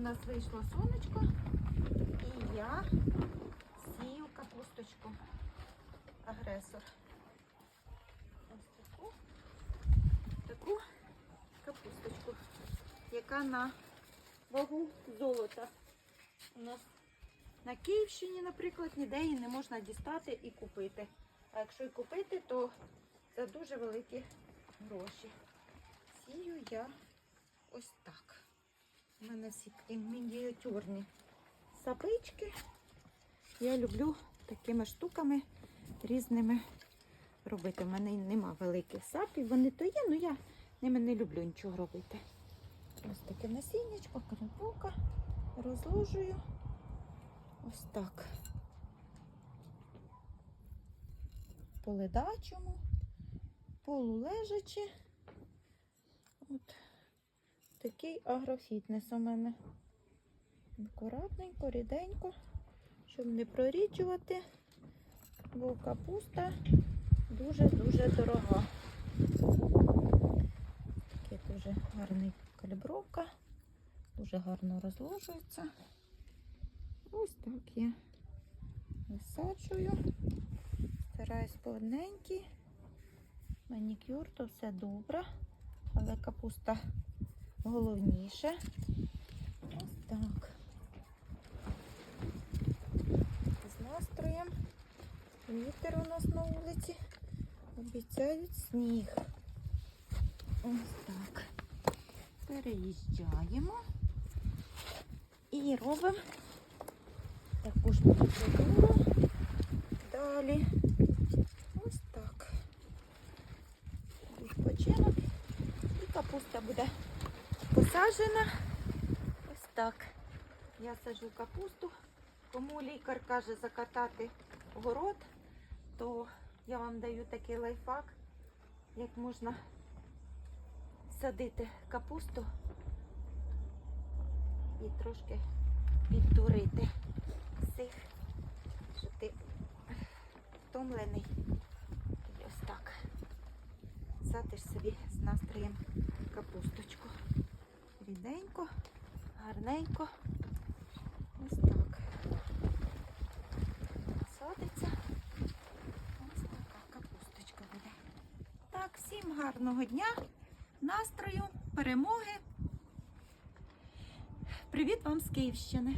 нас вийшло сонечко, і я сію капусточку. Агресор. Ось таку, таку капусточку, яка на вагу золота. У нас на Київщині, наприклад, ніде її не можна дістати і купити. А якщо і купити, то за дуже великі гроші. Сію я ось так. У мене всі мініатюрні сапички. Я люблю такими штуками різними робити. У мене нема великих сапів, вони то є, але я ними не люблю нічого робити. Ось таке насіннячко, картопля розложую. Ось так. По ледачому, полулежачи. От такий агрофітнес у мене. Акуратненько, ріденько, щоб не проріджувати, бо капуста дуже-дуже дорога. Таке дуже гарна калібровка, дуже гарно розложується. Ось так я висаджую. Стараюсь плотненький. Манікюр, то все добре, але капуста головніше. Ось так. З настроєм. Вітер у нас на вулиці. Обіцяють сніг. Ось так. Переїжджаємо і робимо таку ж процедуру. Далі. Ось так. Відпочинок. І капуста буде Посаджена. Ось так. Я саджу капусту. Кому лікар каже закатати город, то я вам даю такий лайфхак, як можна садити капусту і трошки піддурити всіх, що ти втомлений. І ось так. Садиш собі з настроєм капусточку. Ріденько, гарненько. Ось так. Садиться. Ось така капусточка буде. Так, всім гарного дня, настрою, перемоги. Привіт вам з Київщини.